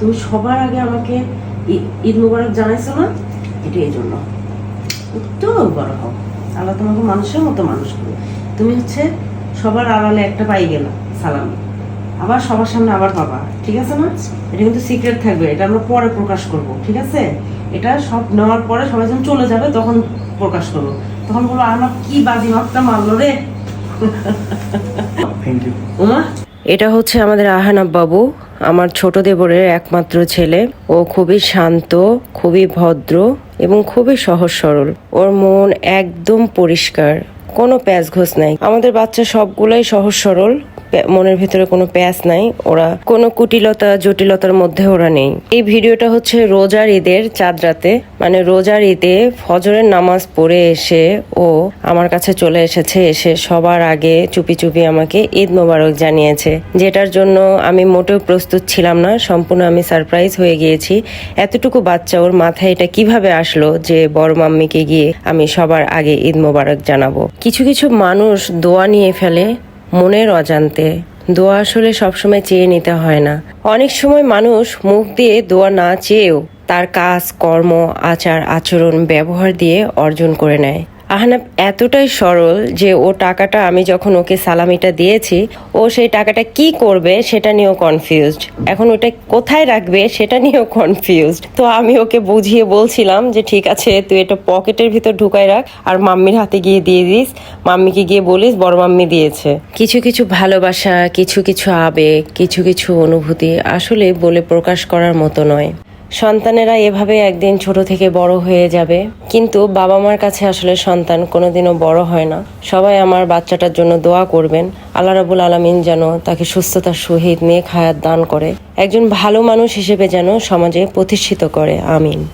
তুমি সবার আগে আমাকে ঈদ মুবারক জানাইছো না? এটা এই জন্য। একটু বড় হও। আল্লাহ তোমাকে মানুষের মতো মানুষ করবে তুমি হচ্ছে সবার আড়ালে একটা পাই গেলা সালামি। আবার সবার সামনে আবার পাবা ঠিক আছে না? এটা কিন্তু সিক্রেট থাকবে এটা আমরা পরে প্রকাশ করব ঠিক আছে? এটা সব নেওয়ার পরে সবাই যখন চলে যাবে তখন প্রকাশ করব। তখন বলব আমার কি বাজি মাপটা মারলো রে? এটা হচ্ছে আমাদের আহানাব বাবু। আমার ছোট দেবরের একমাত্র ছেলে। ও খুবই শান্ত, খুবই ভদ্র এবং খুবই সহজ সরল। ওর মন একদম পরিষ্কার, কোনো প্যাচ ঘোষ নাই। আমাদের বাচ্চা সবগুলোই সহজ সরল মনের ভিতরে কোনো প্যাচ নাই, ওরা কোনো কুটিলতা, জটিলতার মধ্যে ওরা নেই। এই ভিডিওটা হচ্ছে রোজার ঈদের চাঁদ রাতে। মানে রোজার ঈদে ফজরের নামাজ পড়ে এসে ও আমার কাছে চলে এসেছে, এসে সবার আগে চুপি চুপি আমাকে ঈদ মোবারক জানিয়েছে, যেটার জন্য আমি মোটেও প্রস্তুত ছিলাম না, সম্পূর্ণ আমি সারপ্রাইজ হয়ে গিয়েছি। এতটুকু বাচ্চা ওর মাথায় এটা কীভাবে আসলো যে বড় মাম্মিকে গিয়ে আমি সবার আগে ঈদ মোবারক জানাব? কিছু কিছু মানুষ দোয়া নিয়ে ফেলে মনের অজান্তে। দোয়া আসলে সবসময় চেয়ে নিতে হয় না। অনেক সময় মানুষ মুখ দিয়ে দোয়া না চেয়েও তার কাজ, কর্ম, আচার, আচরণ, ব্যবহার দিয়ে অর্জন করে নেয়। আহনাব এতটাই সরল যে ও টাকাটা আমি যখন ওকে সালামিটা দিয়েছি, ও সেই টাকাটা কি করবে সেটা নিয়েও কনফিউজড এখন ওটা কোথায় রাখবে সেটা নিয়েও কনফিউজড তো আমি ওকে বুঝিয়ে বলছিলাম যে, ঠিক আছে, তুই এটা পকেটের ভিতর ঢুকাই রাখ আর মাম্মির হাতে গিয়ে দিয়ে দিস। মাম্মিকে গিয়ে বলিস বড় মাম্মি দিয়েছে। কিছু কিছু ভালোবাসা, কিছু কিছু আবেগ, কিছু কিছু অনুভূতি আসলে বলে প্রকাশ করার মতো নয়। সন্তানেরা এভাবে একদিন ছোট থেকে বড় হয়ে যাবে। কিন্তু বাবা মার কাছে আসলে সন্তান কোনোদিনও বড় হয় না। সবাই আমার বাচ্চাটার জন্য দোয়া করবেন। আল্লাহ রাবুল আলমিন যেন তাকে সুস্থতার সহিত নিয়ে খায়াত দান করে। একজন ভালো মানুষ হিসেবে যেন সমাজে প্রতিষ্ঠিত করে। আমিন।